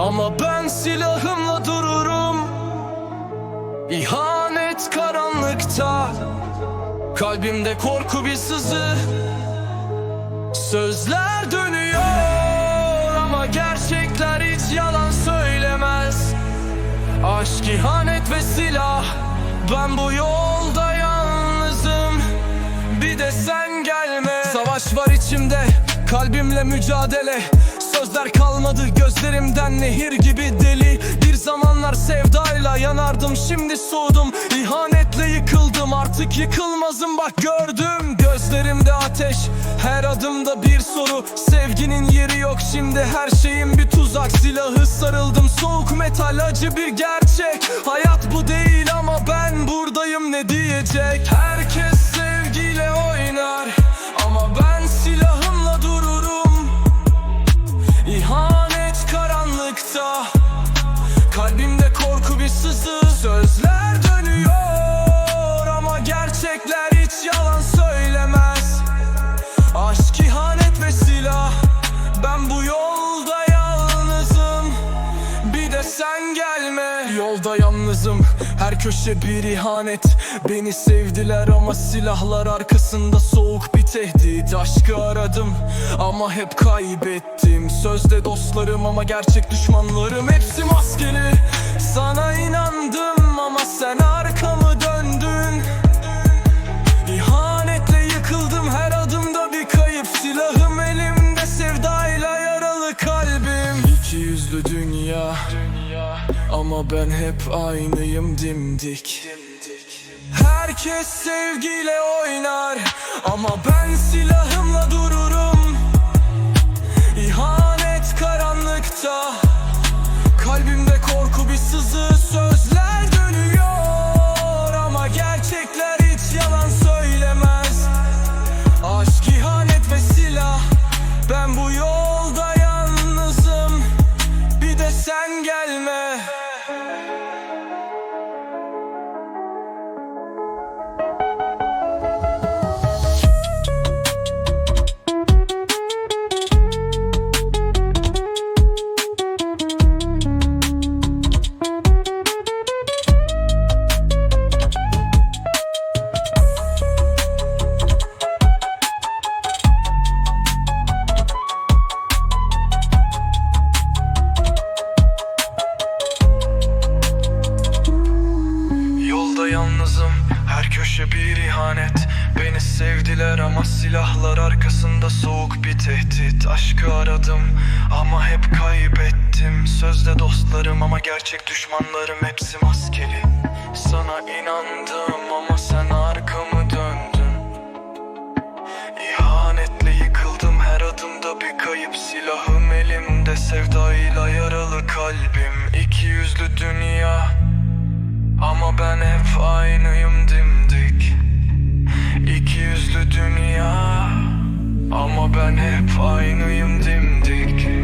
Ama ben silahımla dururum. İhanet karanlıkta. Kalbimde korku bir sızı. Sözler dönüyor ama gerçekler hiç yalan söylemez. Aşk, ihanet ve silah. Ben bu yolda yalnızım. Bir de sen gelme. Savaş var içimde. Kalbimle mücadele Sözler kalmadı gözlerimden nehir gibi deli. Bir zamanlar sevdayla yanardım şimdi soğudum. İhanetle yıkıldım artık yıkılmazım. Bak gördüm Gözlerimde ateş. Her adımda bir soru Sevginin yeri yok. Şimdi her şeyin bir tuzak Silahı sarıldım. Soğuk metal acı bir gerçek. Hayat bu değil ama ben buradayım ne diyecek? Herkes karanlıkta. Kalbimde korku bir sızı Sözler dönüyor. Ama gerçekler hiç yalan Yolda yalnızım Her köşe bir ihanet. Beni sevdiler ama silahlar arkasında soğuk bir tehdit. Aşkı aradım ama hep kaybettim. Sözde dostlarım ama gerçek düşmanlarım. Hepsi maskeli. Sana inandım ama sen dünya. Ama ben hep aynıyım dimdik. Herkes sevgiyle oynar Ama ben silahımla dururum. İhanet karanlıkta Kalbimde korku bir sızı Sözler dönüyor sen gelme köşe bir ihanet. Beni sevdiler ama silahlar arkasında soğuk bir tehdit. Aşkı aradım ama hep kaybettim. Sözde dostlarım ama gerçek düşmanlarım hepsi maskeli. Sana inandım ama sen arkamı döndün. İhanetle yıkıldım her adımda bir kayıp. Silahım elimde sevdayla yaralı kalbim. İki yüzlü dünya ama ben hep aynıyım gözlü dünya. Ama ben hep aynıyım dimdik.